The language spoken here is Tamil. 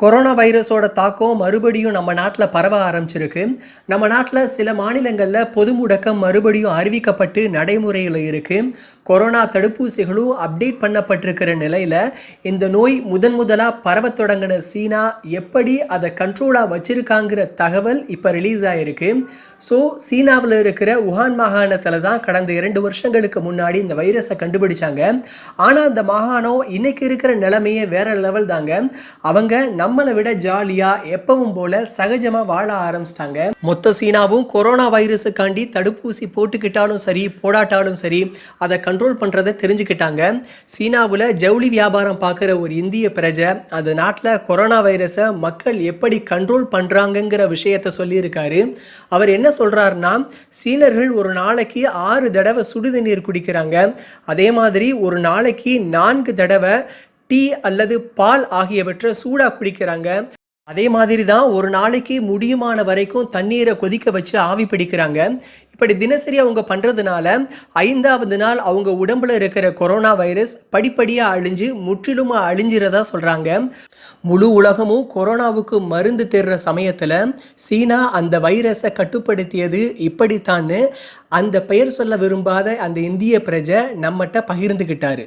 corona வைரஸோட தாக்கம் மறுபடியும் நம்ம நாட்டில் பரவ ஆரம்பிச்சிருக்கு. நம்ம நாட்டில் சில மாநிலங்களில் பொது முடக்கம் மறுபடியும் அறிவிக்கப்பட்டு நடைமுறையில் இருக்குது கொரோனா தடுப்பூசிகளும் அப்டேட் பண்ணப்பட்டிருக்கிற நிலையில் இந்த நோய் முதன் முதலாக பரவ தொடங்கின சீனா எப்படி அதை கண்ட்ரோலாக வச்சிருக்காங்கிற தகவல் இப்போ ரிலீஸ் ஆகிருக்கு ஸோ சீனாவில் இருக்கிற உஹான் மாகாணத்தில் தான் கடந்த இரண்டு வருஷங்களுக்கு முன்னாடி இந்த வைரஸை கண்டுபிடிச்சாங்க. ஆனால் அந்த மாகாணம் இன்றைக்கி இருக்கிற நிலைமையே வேறு லெவல் தாங்க. அவங்க நம்மளை விட ஜாலியா எப்பவும் போல சகஜமா வாழ ஆரம்பிச்சிட்டாங்க. மொத்த சீனாவும் கொரோனா வைரஸுக்காண்டி தடுப்பூசி போட்டுக்கிட்டாலும் சரி போடாட்டாலும் சரி அதை கண்ட்ரோல் பண்றதை தெரிஞ்சுக்கிட்டாங்க. சீனாவில் ஜவுளி வியாபாரம் பார்க்குற ஒரு இந்திய பிரஜை அந்த நாட்டில் கொரோனா வைரஸை மக்கள் எப்படி கண்ட்ரோல் பண்றாங்கங்கிற விஷயத்த சொல்லியிருக்காரு. அவர் என்ன சொல்றாருன்னா சீனர்கள் ஒரு நாளைக்கு ஆறு தடவை சுடுதண்ணீர் குடிக்கிறாங்க. அதே மாதிரி ஒரு நாளைக்கு நான்கு தடவை டீ அல்லது பால் ஆகியவற்றை சூடாக குடிக்கிறாங்க. அதே மாதிரி தான் ஒரு நாளைக்கு முடியுமான வரைக்கும் தண்ணீரை கொதிக்க வச்சு ஆவி பிடிக்கிறாங்க. இப்படி தினசரி அவங்க பண்ணுறதுனால ஐந்தாவது நாள் அவங்க உடம்புல இருக்கிற கொரோனா வைரஸ் படிப்படியாக அழிஞ்சு முற்றிலுமாக அழிஞ்சிறதா சொல்கிறாங்க முழு உலகமும் கொரோனாவுக்கு மருந்து தேடுற சமயத்தில் சீனா அந்த வைரஸை கட்டுப்படுத்தியது இப்படித்தான்னு அந்த பெயர் சொல்ல விரும்பாத அந்த இந்திய பிரஜை நம்மகிட்ட பகிர்ந்துக்கிட்டாரு